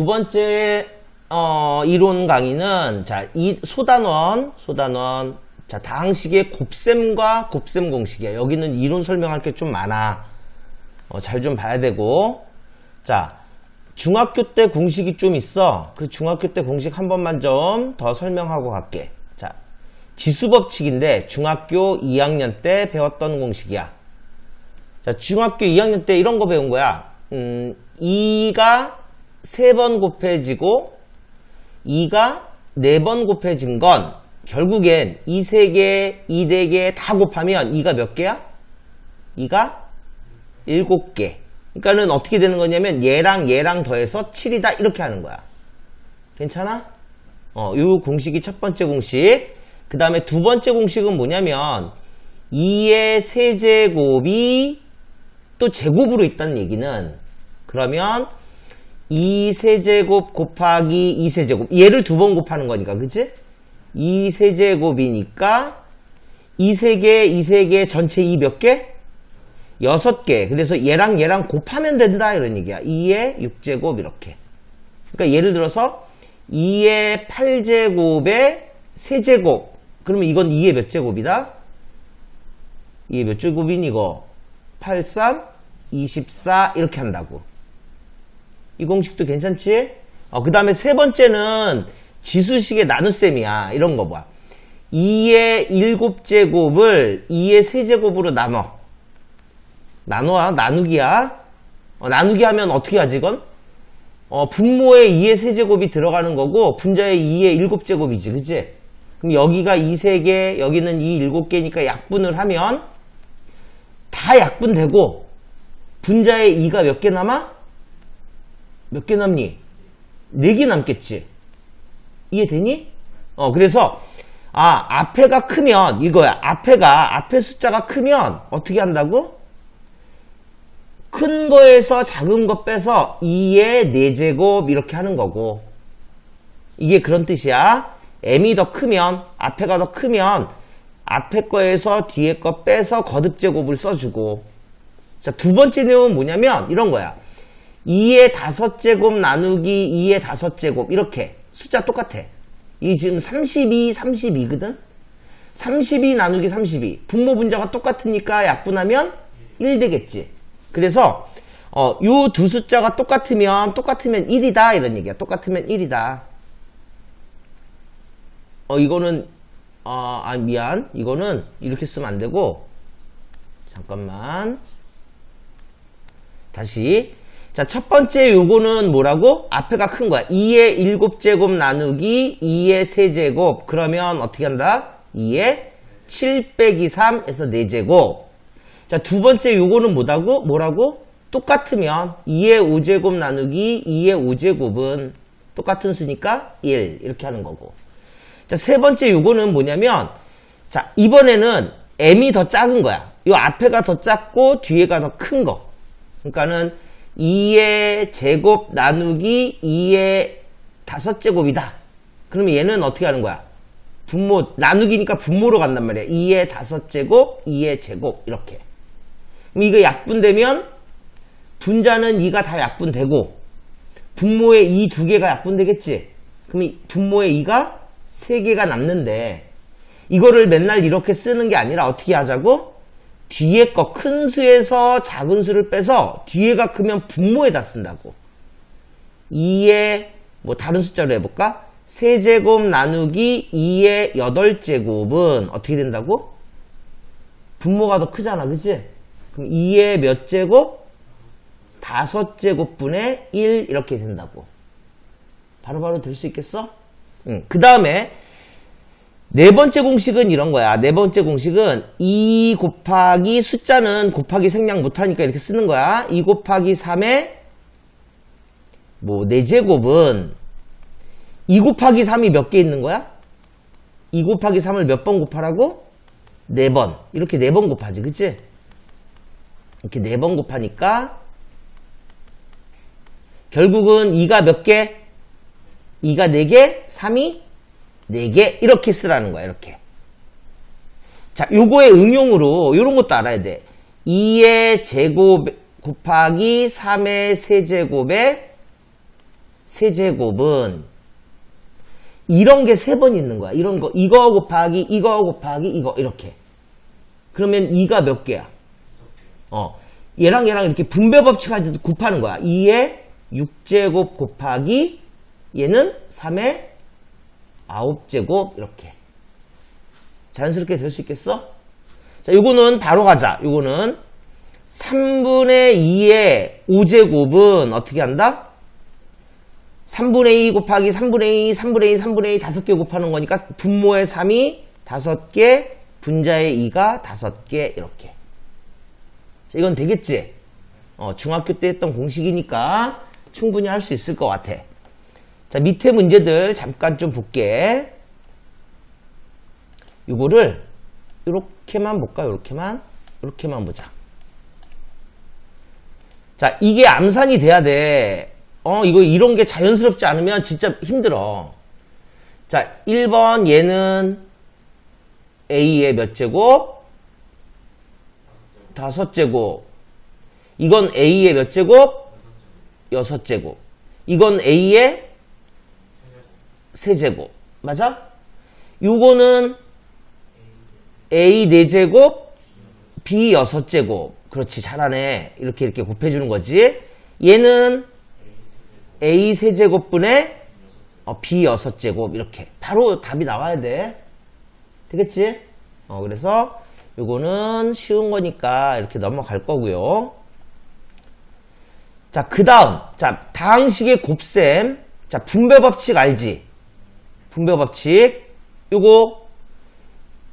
두 번째 어, 이론 강의는 자, 이 소단원, 소단원. 자, 다항식의 곱셈과 곱셈 공식이야. 여기는 이론 설명할 게 좀 많아. 어, 잘 좀 봐야 되고. 자, 중학교 때 공식이 좀 있어. 그 중학교 때 공식 한 번만 좀 더 설명하고 갈게. 자, 지수법칙인데 중학교 2학년 때 배웠던 공식이야. 자, 중학교 2학년 때 이런 거 배운 거야. 음, 2가 3번 곱해지고 2가 4번 곱해진 건 결국엔 이 3개, 이 4개 다 곱하면 2가 몇 개야? 2가 7개. 그러니까는 어떻게 되는 거냐면 얘랑 얘랑 더해서 7이다 이렇게 하는 거야. 괜찮아? 어, 요 공식이 첫 번째 공식. 그 다음에 두 번째 공식은 뭐냐면 2의 세제곱이 또 제곱으로 있다는 얘기는 그러면 2세제곱 곱하기 2세제곱. 얘를 두 번 곱하는 거니까 그치? 2세제곱이니까 2세개 2세개 전체 2 몇 개? 6개. 그래서 얘랑 얘랑 곱하면 된다 이런 얘기야. 2의 6제곱 이렇게. 그러니까 예를 들어서 2의 8제곱에 세제곱. 그러면 이건 2의 몇 제곱이다? 2의 몇 제곱이니 이거? 8, 3, 24 이렇게 한다고 이 공식도 괜찮지? 어, 그 다음에 세 번째는 지수식의 나눗셈이야. 이런 거 봐. 2의 7제곱을 2의 세제곱으로 나눠. 나눠, 나누기야. 어, 나누기 하면 어떻게 하지, 이건? 어, 분모에 2의 세제곱이 들어가는 거고, 분자에 2의 7제곱이지, 그치? 그럼 여기가 2 3개, 여기는 2 7개니까 약분을 하면, 다 약분되고, 분자에 2가 몇 개 남아? 몇 개 남니? 4개 남겠지. 이해되니? 어, 그래서, 아, 앞에가 크면, 이거야. 앞에가, 앞에 숫자가 크면, 어떻게 한다고? 큰 거에서 작은 거 빼서 2의 4제곱 이렇게 하는 거고. 이게 그런 뜻이야. m이 더 크면, 앞에가 더 크면, 앞에 거에서 뒤에 거 빼서 거듭제곱을 써주고. 자, 두 번째 내용은 뭐냐면, 이런 거야. 2의 다섯 제곱 나누기 2의 다섯 제곱 이렇게 숫자 똑같아. 이 지금 32, 32거든? 32 나누기 32. 분모 분자가 똑같으니까 약분하면 1 되겠지. 그래서 어, 요 두 숫자가 똑같으면 똑같으면 1이다 이런 얘기야. 똑같으면 1이다. 어 이거는 어, 아 미안. 이거는 이렇게 쓰면 안 되고 잠깐만. 다시 자, 첫 번째 요거는 뭐라고? 앞에가 큰 거야. 2의 7제곱 나누기 2의 세제곱. 그러면 어떻게 한다? 2의 7 빼기 3에서 4제곱. 자, 두 번째 요거는 뭐라고? 뭐라고? 똑같으면 2의 5제곱 나누기 2의 5제곱은 똑같은 수니까 1. 이렇게 하는 거고. 자, 세 번째 요거는 뭐냐면 자, 이번에는 m이 더 작은 거야. 요 앞에가 더 작고 뒤에가 더 큰 거. 그러니까는 2의 제곱 나누기 2의 다섯 제곱이다. 그러면 얘는 어떻게 하는 거야? 분모, 나누기니까 분모로 간단 말이야. 2의 다섯 제곱, 2의 제곱, 이렇게. 그럼 이거 약분되면 분자는 2가 다 약분되고 분모에 2두 개가 약분되겠지? 그럼 이 분모에 2가 세 개가 남는데 이거를 맨날 이렇게 쓰는 게 아니라 어떻게 하자고? 뒤에 거 큰 수에서 작은 수를 빼서 뒤에가 크면 분모에다 쓴다고. 2의 뭐 다른 숫자로 해볼까? 세제곱 나누기 2의 8제곱은 어떻게 된다고? 분모가 더 크잖아, 그치? 그럼 2의 몇 제곱? 5제곱분의 1 이렇게 된다고. 바로바로 될 수 있겠어? 응. 그 다음에 네 번째 공식은 이런 거야. 네 번째 공식은 2 곱하기 숫자는 곱하기 생략 못하니까 이렇게 쓰는 거야. 2 곱하기 3의 뭐 4제곱은 2 곱하기 3이 몇 개 있는 거야? 2 곱하기 3을 몇 번 곱하라고? 4번. 이렇게 4번 곱하지. 그치? 이렇게 4번 곱하니까 결국은 2가 몇 개? 2가 4개? 3이 4개 이렇게 쓰라는 거야 이렇게 자 요거의 응용으로 요런 것도 알아야 돼 2의 제곱 곱하기 3의 세제곱에 세제곱은 이런 게 세 번 있는 거야. 이런 거 이거 곱하기 이거 곱하기 이거 이렇게. 그러면 2가 몇 개야? 어. 얘랑 얘랑 이렇게 분배 법칙 가지고 곱하는 거야. 2의 6제곱 곱하기 얘는 3의 9제곱 이렇게. 자연스럽게 될 수 있겠어? 자, 요거는 바로 가자. 요거는 3분의 2의 5제곱은 어떻게 한다? 3분의 2 곱하기 3분의 2, 3분의 2, 3분의 2 5개 곱하는 거니까 분모의 3이 5개, 분자의 2가 5개 이렇게. 자, 이건 되겠지? 어, 중학교 때 했던 공식이니까 충분히 할 수 있을 것 같아. 자, 밑에 문제들 잠깐 좀 볼게. 요거를 이렇게만 볼까? 이렇게만? 이렇게만 보자. 자, 이게 암산이 돼야 돼. 어, 이거 이런 게 자연스럽지 않으면 진짜 힘들어. 자, 1번 얘는 A의 몇 제곱? 다섯 제곱. 이건 A의 몇 제곱? 여섯 제곱. 이건 A의 세 제곱. 맞아? 요거는 A 4제곱, B 6제곱. 그렇지, 잘하네. 이렇게 이렇게 곱해주는 거지. 얘는 A 3제곱분의 어, B 6제곱. 이렇게. 바로 답이 나와야 돼. 되겠지? 어, 그래서 요거는 쉬운 거니까 이렇게 넘어갈 거고요. 자, 그 다음. 자, 다항식의 곱셈. 자, 분배 법칙 알지? 분배 법칙. 요거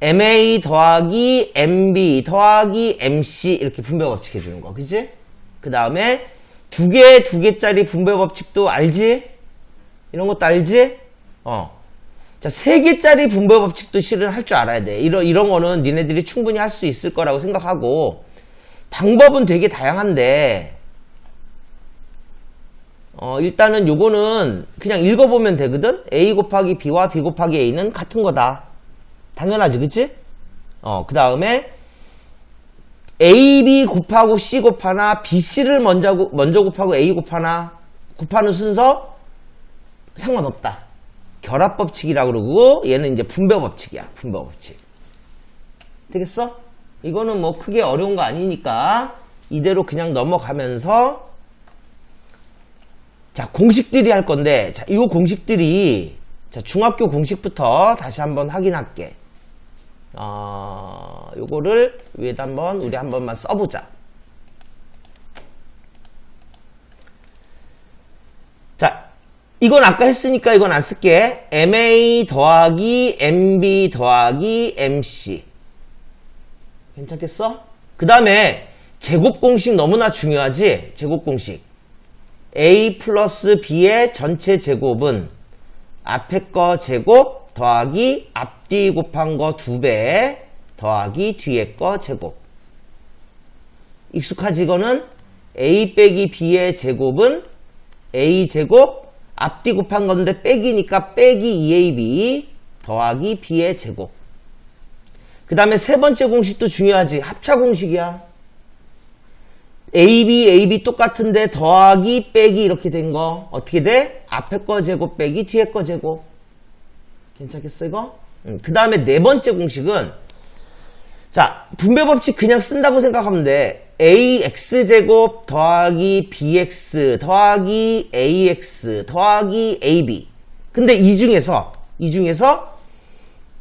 MA 더하기 MB 더하기 MC 이렇게 분배 법칙 해주는 거. 그지? 그 다음에 두 개, 두 개짜리 분배 법칙도 알지? 이런 것도 알지? 어. 자, 세 개짜리 분배 법칙도 실은 할 줄 알아야 돼. 이런, 이런 거는 니네들이 충분히 할 수 있을 거라고 생각하고, 방법은 되게 다양한데, 어, 일단은 요거는 그냥 읽어보면 되거든? A 곱하기 B와 B 곱하기 A는 같은 거다. 당연하지, 그치? 어, 그 다음에 AB 곱하고 C 곱하나 BC를 먼저, 곱- 먼저 곱하고 A 곱하나 곱하는 순서 상관없다. 결합 법칙이라고 그러고 얘는 이제 분배 법칙이야. 분배 법칙. 되겠어? 이거는 뭐 크게 어려운 거 아니니까 이대로 그냥 넘어가면서 자, 공식들이 할 건데 자, 이 공식들이 자, 중학교 공식부터 다시 한번 확인할게. 어, 요거를 위에다 한번 우리 한 번만 써보자. 자, 이건 아까 했으니까 이건 안 쓸게. MA 더하기 MB 더하기 MC. 괜찮겠어? 그 다음에 제곱 공식 너무나 중요하지? 제곱 공식. A 플러스 B의 전체 제곱은 앞에 거 제곱 더하기 앞뒤 곱한 거 두 배 더하기 뒤에 거 제곱. 익숙하지 이거는 A 빼기 B의 제곱은 A 제곱 앞뒤 곱한 건데 빼기니까 빼기 2AB 더하기 B의 제곱. 그 다음에 세 번째 공식도 중요하지. 합차 공식이야. AB, AB 똑같은데 더하기 빼기 이렇게 된 거 어떻게 돼? 앞에 거 제곱 빼기 뒤에 거 제곱. 괜찮겠어 이거? 그 다음에 네 번째 공식은 자 분배 법칙 그냥 쓴다고 생각하면 돼. AX제곱 더하기 BX 더하기 AX 더하기 AB 근데 이 중에서 이 중에서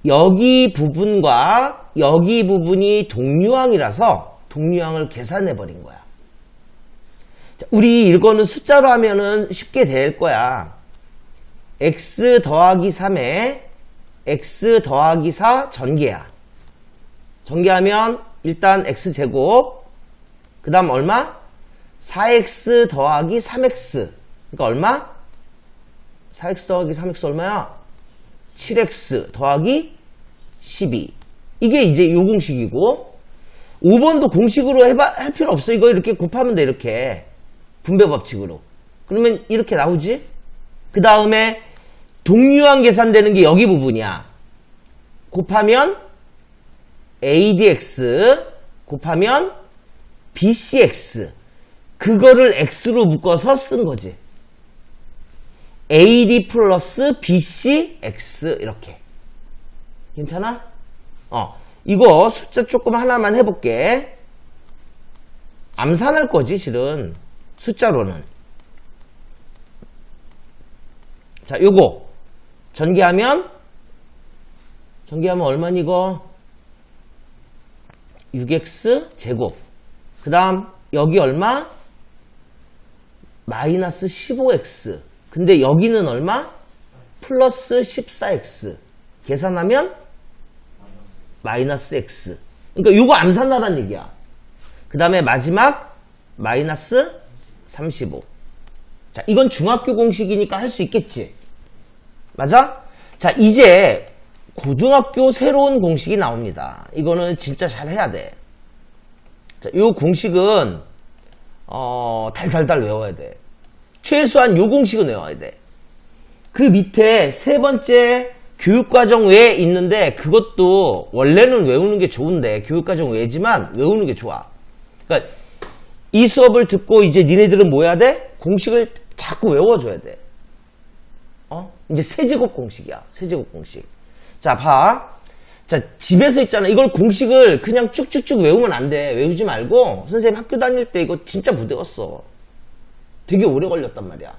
여기 부분과 여기 부분이 동류항이라서 동류항을 계산해 버린 거야. 자, 우리 이거는 숫자로 하면은 쉽게 될 거야. x 더하기 3에 x 더하기 4 전개야. 전개하면 일단 x제곱 그 다음 얼마? 4x 더하기 3x 그러니까 얼마? 4x 더하기 3x 얼마야? 7x 더하기 12 이게 이제 요 공식이고 5번도 공식으로 해봐, 할 필요 없어 이거 이렇게 곱하면 돼 이렇게 분배 법칙으로. 그러면 이렇게 나오지? 그 다음에 동류항 계산되는 게 여기 부분이야. 곱하면 ADX 곱하면 BCX 그거를 X로 묶어서 쓴 거지. AD 플러스 BC X. 이렇게. 괜찮아? 어 이거 숫자 조금 하나만 해볼게. 암산할 거지 실은 숫자로는. 자 요거. 전개하면? 전개하면 얼마니 이거? 6x 제곱. 그 다음 여기 얼마? 마이너스 15x 근데 여기는 얼마? 플러스 14x 계산하면? 마이너스 x. 그러니까 이거 암산하라는 얘기야. 그 다음에 마지막 마이너스 35 자, 이건 중학교 공식이니까 할 수 있겠지 맞아? 자 이제 고등학교 새로운 공식이 나옵니다 이거는 진짜 잘 해야 돼 자, 요 공식은 어, 달달달 외워야 돼. 최소한 요 공식은 외워야 돼. 그 밑에 세 번째 교육과정 외에 있는데 그것도 원래는 외우는 게 좋은데 교육과정 외지만 외우는 게 좋아. 그러니까 이 수업을 듣고 이제 니네들은 뭐 해야 돼? 공식을 자꾸 외워줘야 돼. 어? 이제 세제곱 공식이야. 세제곱 공식. 자, 봐. 자, 집에서 있잖아. 이걸 공식을 그냥 쭉쭉쭉 외우면 안 돼. 외우지 말고, 선생님 학교 다닐 때 이거 진짜 못 외웠어. 되게 오래 걸렸단 말이야.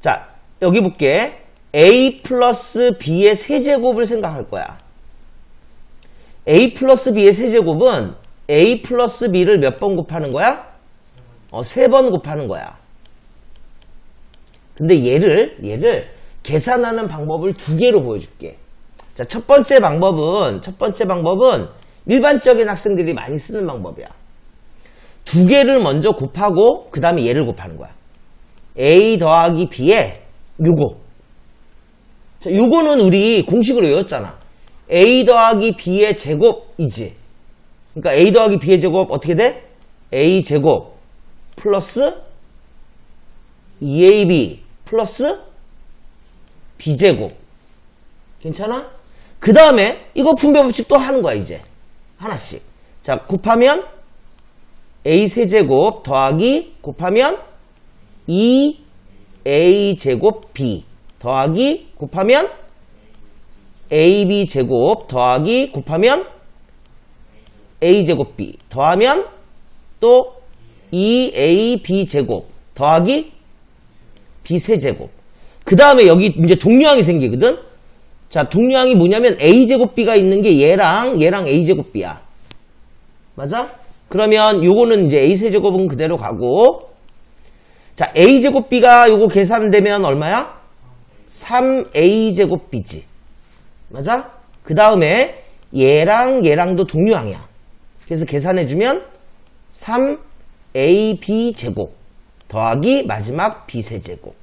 자, 여기 볼게. a 플러스 b의 세제곱을 생각할 거야. a 플러스 b의 세제곱은 a 플러스 b를 몇 번 곱하는 거야? 어, 세 번 곱하는 거야. 근데 얘를, 얘를 계산하는 방법을 두 개로 보여줄게. 자, 첫 번째 방법은, 첫 번째 방법은 일반적인 학생들이 많이 쓰는 방법이야. 두 개를 먼저 곱하고, 그 다음에 얘를 곱하는 거야. a 더하기 b에 요거. 자, 요거는 우리 공식으로 외웠잖아. a 더하기 b의 제곱이지. 그러니까 a 더하기 b의 제곱 어떻게 돼? a 제곱 플러스 2ab 플러스 b제곱. 괜찮아? 그 다음에 이거 분배 법칙 또 하는 거야 이제 하나씩 자 곱하면 a 세제곱 더하기 곱하면 2a 제곱 b 더하기 곱하면 ab 제곱 더하기 곱하면 a 제곱 b 더하면 또 2ab 제곱 더하기 b 세제곱 그 다음에 여기 이제 동류항이 생기거든 자, 동류항이 뭐냐면 a제곱b가 있는 게 얘랑 얘랑 a제곱b야. 맞아? 그러면 요거는 이제 a세제곱은 그대로 가고 자, a제곱b가 요거 계산되면 얼마야? 3a제곱b지. 맞아? 그 다음에 얘랑 얘랑도 동류항이야. 그래서 계산해주면 3ab제곱 더하기 마지막 b세제곱.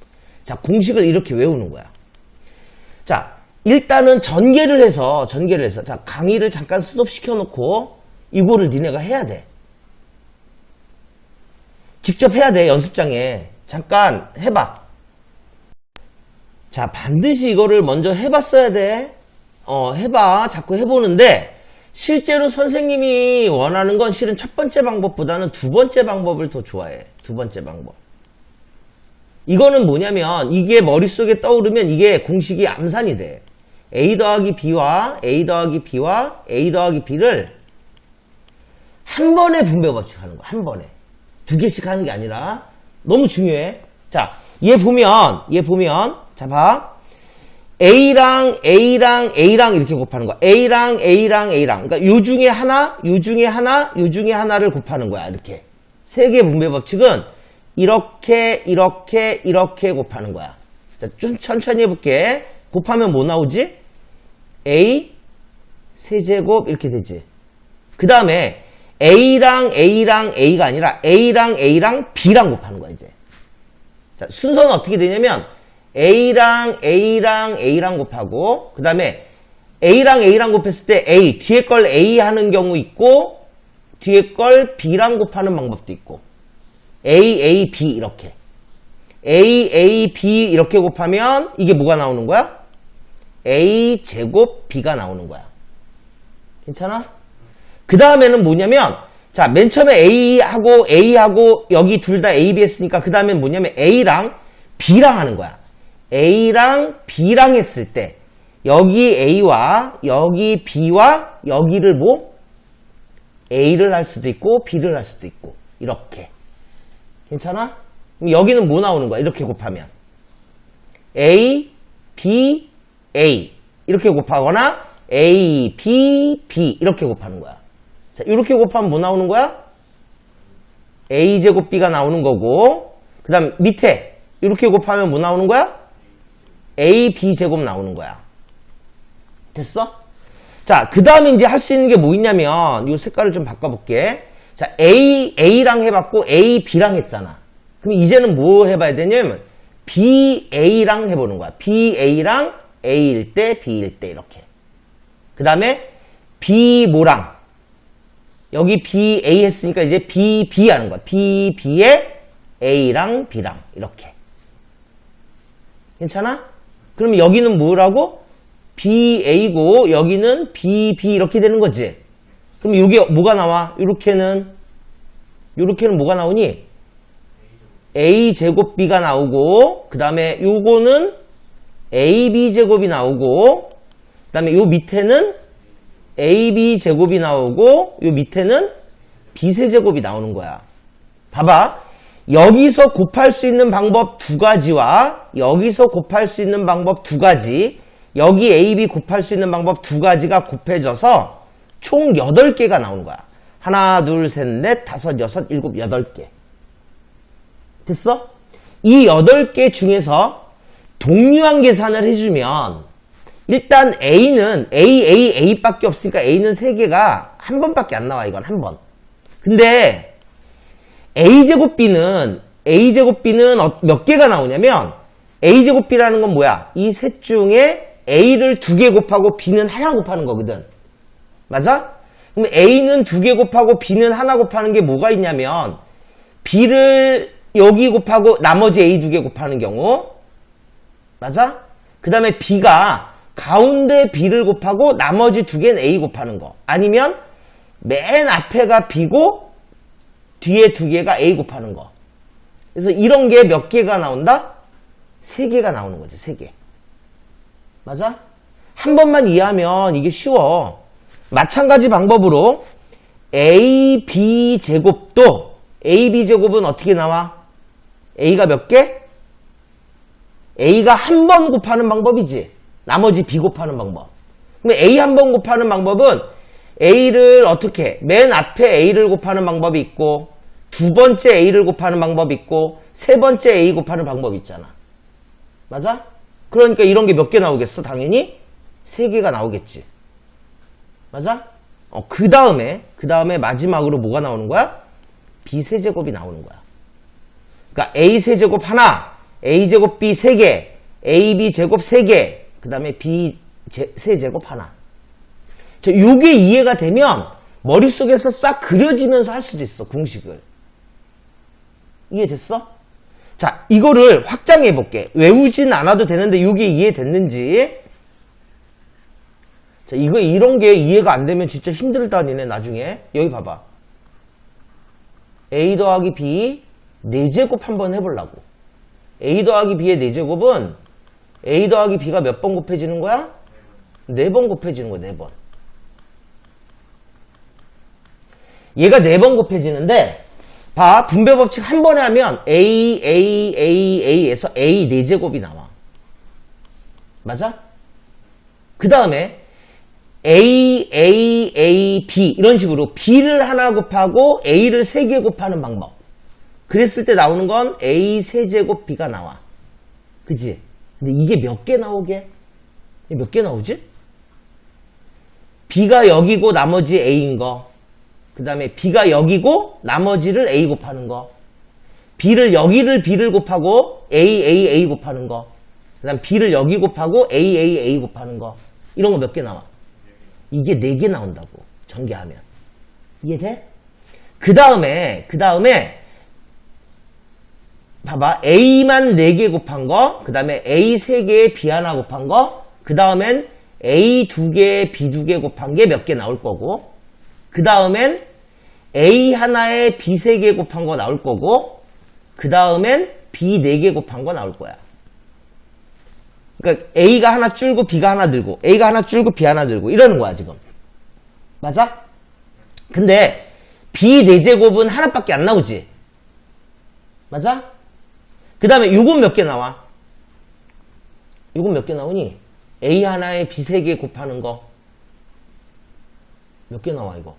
자, 공식을 이렇게 외우는 거야. 자, 일단은 전개를 해서 전개를 해서 자 강의를 잠깐 스톱시켜 놓고 이거를 니네가 해야 돼. 직접 해야 돼 연습장에. 잠깐 해봐. 자 반드시 이거를 먼저 해봤어야 돼 어 해봐. 자꾸 해보는데 실제로 선생님이 원하는 건 실은 첫 번째 방법보다는 두 번째 방법을 더 좋아해 두 번째 방법 이거는 뭐냐면 이게 머릿속에 떠오르면 이게 공식이 암산이 돼 a 더하기 b와 a 더하기 b와 a 더하기 b를 한 번에 분배 법칙 하는 거야. 한 번에. 두 개씩 하는 게 아니라 너무 중요해. 자, 얘 보면 얘 보면 자 봐. A랑 A랑 A랑 이렇게 곱하는 거야. A랑 A랑 A랑. 그러니까 요 중에 하나, 요 중에 하나, 요 중에 하나를 곱하는 거야. 이렇게. 세 개의 분배 법칙은 이렇게 이렇게 이렇게 곱하는 거야. 자, 좀 천천히 해볼게. 곱하면 뭐 나오지? A 세제곱 이렇게 되지. 그 다음에 A랑 A랑 A가 아니라 A랑 A랑 B랑 곱하는 거야 이제. 자, 순서는 어떻게 되냐면 A랑 A랑 A랑 곱하고 그 다음에 A랑 A랑 곱했을 때 A 뒤에 걸 A 하는 경우 있고 뒤에 걸 B랑 곱하는 방법도 있고 A, A, B 이렇게 A, A, B 이렇게 곱하면 이게 뭐가 나오는 거야? A 제곱 B가 나오는 거야. 괜찮아? 그 다음에는 뭐냐면 자, 맨 처음에 A하고 A하고 여기 둘 다 A, B 했으니까 그 다음엔 뭐냐면 A랑 B랑 하는 거야. A랑 B랑 했을 때 여기 A와 여기 B와 여기를 뭐 A를 할 수도 있고 B를 할 수도 있고 이렇게 괜찮아? 여기는 뭐 나오는 거야? 이렇게 곱하면 A, B, A 이렇게 곱하거나 A, B, B 이렇게 곱하는 거야. 자, 이렇게 곱하면 뭐 나오는 거야? A 제곱 B가 나오는 거고 그 다음 밑에 이렇게 곱하면 뭐 나오는 거야? A, B 제곱 나오는 거야. 됐어? 자, 그 다음에 이제 할 수 있는 게 뭐 있냐면, 이 색깔을 좀 바꿔볼게. 자, A, A랑 해봤고, A, B랑 했잖아. 그럼 이제는 뭐 해봐야 되냐면, B, A랑 해보는 거야. B, A랑 A일 때, B일 때, 이렇게. 그 다음에, B, 뭐랑. 여기 B, A 했으니까 이제 B, B 하는 거야. B, B에 A랑 B랑, 이렇게. 괜찮아? 그럼 여기는 뭐라고? BA고 여기는 BB 이렇게 되는 거지. 그럼 이게 뭐가 나와? 이렇게는 이렇게는 뭐가 나오니? A 제곱 B가 나오고 그 다음에 요거는 AB 제곱이 나오고 그 다음에 요 밑에는 AB 제곱이 나오고 요 밑에는 B세 제곱이 나오는 거야. 봐봐. 여기서 곱할 수 있는 방법 두 가지와 여기서 곱할 수 있는 방법 두 가지 여기 A, B 곱할 수 있는 방법 두 가지가 곱해져서 총 8개가 나오는 거야. 하나, 둘, 셋, 넷, 다섯, 여섯, 일곱, 여덟 개. 됐어? 이 8개 중에서 동류한 계산을 해주면 일단 A는 A, A, A밖에 없으니까 A는 3개가 한 번밖에 안 나와 이건 한 번. 근데 A제곱 B는 A제곱 B는 어- 몇 개가 나오냐면 A제곱 B라는 건 뭐야? 이 셋 중에 A를 두 개 곱하고 B는 하나 곱하는 거거든. 맞아? 그럼 A는 두 개 곱하고 B는 하나 곱하는 게 뭐가 있냐면 B를 여기 곱하고 나머지 A 두 개 곱하는 경우 맞아? 그 다음에 B가 가운데 B를 곱하고 나머지 두 개는 A 곱하는 거 아니면 맨 앞에가 B고 뒤에 두 개가 A 곱하는 거 그래서 이런 게 몇 개가 나온다? 세 개가 나오는 거지 세 개. 맞아? 한 번만 이해하면 이게 쉬워. 마찬가지 방법으로 A, B 제곱도 A, B 제곱은 어떻게 나와? A가 몇 개? A가 한 번 곱하는 방법이지. 나머지 B 곱하는 방법. 그럼 A 한 번 곱하는 방법은 A를 어떻게? 해? 맨 앞에 A를 곱하는 방법이 있고 두 번째 A를 곱하는 방법이 있고 세 번째 A 곱하는 방법이 있잖아. 맞아? 그러니까 이런 게 몇 개 나오겠어? 당연히 세 개가 나오겠지. 맞아? 어, 그 다음에, 그 다음에 마지막으로 뭐가 나오는 거야? B세제곱이 나오는 거야. 그러니까 A세제곱 하나, A제곱 B 세 개, AB제곱 세 개, 그 다음에 B세제곱 하나. 저, 요게 이해가 되면 머릿속에서 싹 그려지면서 할 수도 있어, 공식을. 이해됐어? 자, 이거를 확장해 볼게. 외우진 않아도 되는데 이게 이해됐는지. 자, 이거 이런 게 이해가 안 되면 진짜 힘들다니네, 나중에. 여기 봐봐. A 더하기 B 4제곱 한번 해보려고. A 더하기 B의 4제곱은 A 더하기 B가 몇 번 곱해지는 거야? 4번 곱해지는 거야, 4번. 얘가 4번 곱해지는데, 봐, 분배 법칙 한 번에 하면 A, A, A, A에서 A 4제곱이 나와. 맞아? 그 다음에 A, A, A, B 이런 식으로 B를 하나 곱하고 A를 3개 곱하는 방법. 그랬을 때 나오는 건 A 세 제곱 B가 나와. 그지? 근데 이게 몇 개 나오게? 몇 개 나오지? B가 여기고 나머지 A인 거. 그 다음에 B가 여기고 나머지를 A 곱하는 거. B를 여기를 B를 곱하고 A, A, A 곱하는 거. 그 다음 B를 여기 곱하고 A, A, A 곱하는 거. 이런 거 몇 개 나와? 이게 네 개 나온다고. 전개하면. 이해돼? 그 다음에, 그 다음에, 봐봐. A만 4개 곱한 거, 그 다음에 A 3개에 B 하나 곱한 거, 그 다음엔 A 2개에 B 2개 곱한 게 몇 개 나올 거고, 그 다음엔 A 하나에 B 3개 곱한 거 나올 거고, 그 다음엔 B 4개 곱한 거 나올 거야. 그러니까 A가 하나 줄고 B가 하나 들고 A가 하나 줄고 B 하나 들고 이러는 거야 지금 맞아? 근데 B 4제곱은 하나밖에 안 나오지 맞아? 그 다음에 요건 몇개 나와? 요건 몇개 나오니? A 하나에 B 3개 곱하는 거 몇 개 나와 이거?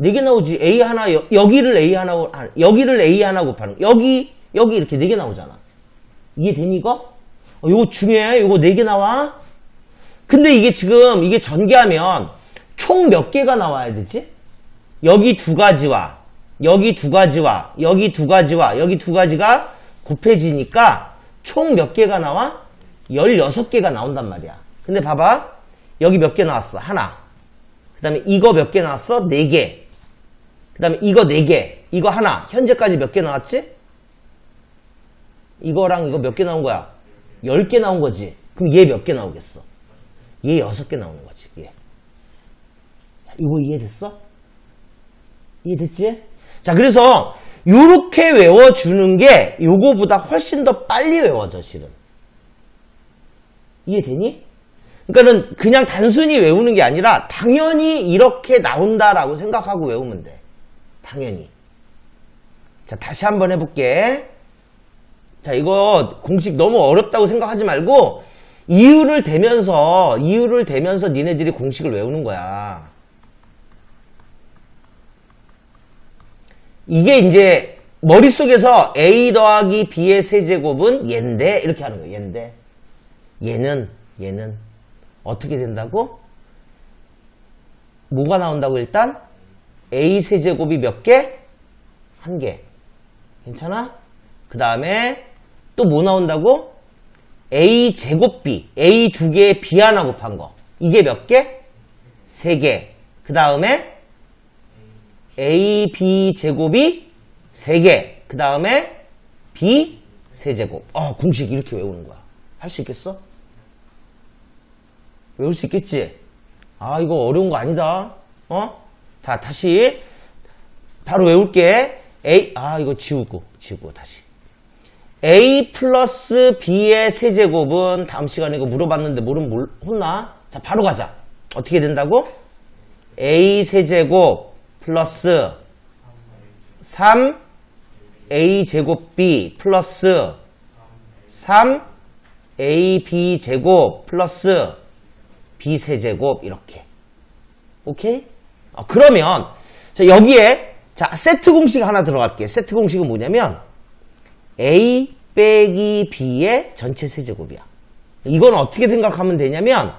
4개 나오지 A 하나 여, 여기를 A 하나 고- 아, 여기를 A 하나 곱하는 거. 여기 여기 이렇게 4개 나오잖아 이해되니 이거? 어, 요거 중요해 요거 4개 나와 근데 이게 지금 이게 전개하면 총 몇 개가 나와야 되지? 여기 두 가지와 여기 두 가지와 여기 두 가지와 여기 두 가지가 곱해지니까 총 몇 개가 나와? 16개가 나온단 말이야. 근데 봐봐. 여기 몇 개 나왔어? 하나. 그 다음에 이거 몇 개 나왔어? 네 개. 그 다음에 이거 네 개. 이거 하나. 현재까지 몇 개 나왔지? 이거랑 이거 몇 개 나온 거야? 10개 나온 거지. 그럼 얘 몇 개 나오겠어? 얘 6개 나오는 거지. 얘. 이거 이해됐어? 이해됐지? 자, 그래서 요렇게 외워주는 게 요거보다 훨씬 더 빨리 외워져, 실은. 이해되니? 그러니까는 그냥 단순히 외우는 게 아니라 당연히 이렇게 나온다라고 생각하고 외우면 돼. 당연히. 자, 다시 한번 해볼게. 자, 이거 공식 너무 어렵다고 생각하지 말고 이유를 대면서, 이유를 대면서 니네들이 공식을 외우는 거야. 이게 이제 머릿속에서 A 더하기 B의 세제곱은 얘인데 이렇게 하는 거예요. 얘인데 얘는 얘는 어떻게 된다고? 뭐가 나온다고 일단? A 세제곱이 몇 개? 한 개. 괜찮아? 그 다음에 또 뭐 나온다고? A 제곱 B. A 두 개에 B 하나 곱한 거. 이게 몇 개? 세 개. 그 다음에 AB 제곱이 3개. 그 다음에 B 세제곱. 어, 공식 이렇게 외우는 거야. 할 수 있겠어? 외울 수 있겠지? 아, 이거 어려운 거 아니다. 어? 다, 다시. 바로 외울게. A, 아, 이거 지우고, 지우고, 다시. A 플러스 B의 세제곱은 다음 시간에 이거 물어봤는데 모르면 몰- 혼나? 자, 바로 가자. 어떻게 된다고? A 세제곱 플러스 3A 제곱 B 플러스 3AB 제곱 플러스 B 세제곱 이렇게 오케이? 어, 그러면 자 여기에 자 세트 공식 하나 들어갈게 세트 공식은 뭐냐면 A 빼기 B의 전체 세제곱이야 이건 어떻게 생각하면 되냐면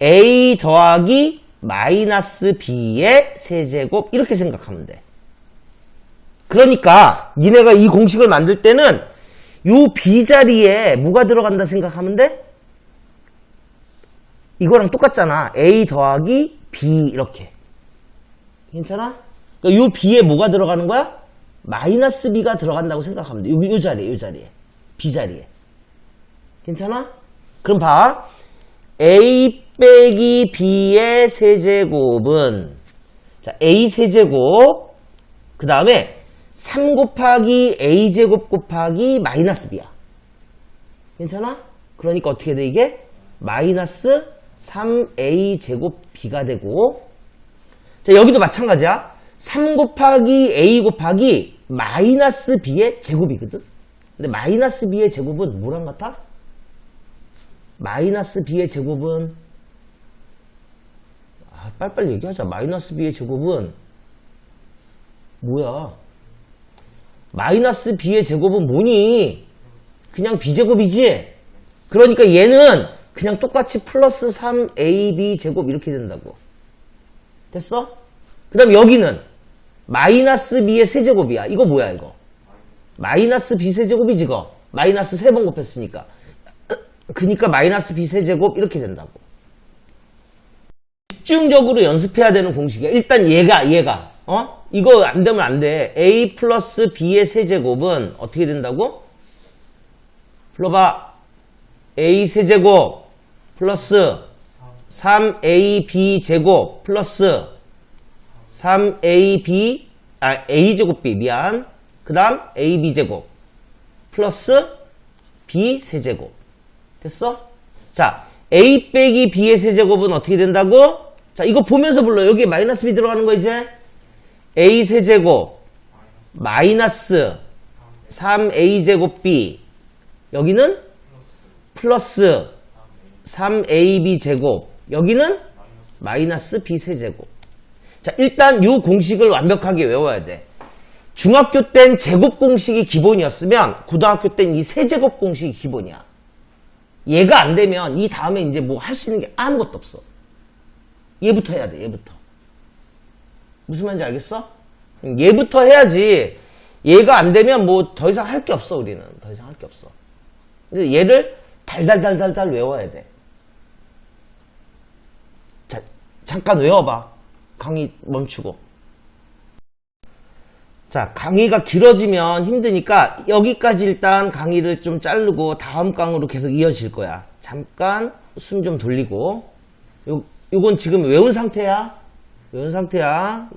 A 더하기 마이너스 B의 세제곱 이렇게 생각하면 돼. 그러니까 니네가 이 공식을 만들 때는 요 B 자리에 뭐가 들어간다 생각하면 돼? 이거랑 똑같잖아. A 더하기 B 이렇게. 괜찮아? 그러니까 요 B에 뭐가 들어가는 거야? 마이너스 B가 들어간다고 생각하면 돼. 요, 요 자리에, 요 자리에. B 자리에. 괜찮아? 그럼 봐. A 빼기 B의 세제곱은 자, A 세제곱 그 다음에 3 곱하기 A 제곱 곱하기 마이너스 B야. 괜찮아? 그러니까 어떻게 돼 이게? 마이너스 3A 제곱 B가 되고 자 여기도 마찬가지야. 3 곱하기 A 곱하기 마이너스 B의 제곱이거든. 근데 마이너스 B의 제곱은 뭐랑 같아? 마이너스 b의 제곱은 아, 빨리빨리 얘기하자. 마이너스 b의 제곱은 뭐야? 마이너스 b의 제곱은 뭐니? 그냥 b제곱이지? 그러니까 얘는 그냥 똑같이 플러스 3ab 제곱 이렇게 된다고. 됐어? 그 다음 여기는 마이너스 b의 세제곱이야. 이거 뭐야 이거? 마이너스 b 세제곱이지 이거. 마이너스 3번 곱했으니까. 그니까 마이너스 b 세제곱 이렇게 된다고. 집중적으로 연습해야 되는 공식이야. 일단 얘가 얘가 어 이거 안 되면 안 돼. a 플러스 b의 세제곱은 어떻게 된다고? 불러봐. a 세제곱 플러스 3ab 제곱 플러스 3ab 아 a 제곱 b 미안. 그 다음 ab 제곱 플러스 b 세제곱 됐어? 자, a 빼기 b의 세제곱은 어떻게 된다고? 자, 이거 보면서 불러. 여기 마이너스 b 들어가는 거 이제? a 세제곱 마이너스 3a 제곱 b 여기는 플러스 3ab 제곱 여기는 마이너스 b 세제곱. 자 일단 이 공식을 완벽하게 외워야 돼. 중학교 땐 제곱 공식이 기본이었으면 고등학교 땐 이 세제곱 공식이 기본이야. 얘가 안 되면 이 다음에 이제 뭐 할 수 있는 게 아무것도 없어. 얘부터 해야 돼 얘부터. 무슨 말인지 알겠어? 얘부터 해야지. 얘가 안 되면 뭐 더 이상 할 게 없어 우리는. 더 이상 할 게 없어. 근데 얘를 달달달달달 외워야 돼 자, 잠깐 외워봐. 강의 멈추고. 자 강의가 길어지면 힘드니까 여기까지 일단 강의를 좀 자르고 다음 강으로 계속 이어질 거야. 잠깐 숨 좀 돌리고. 요, 요건 지금 외운 상태야. 외운 상태야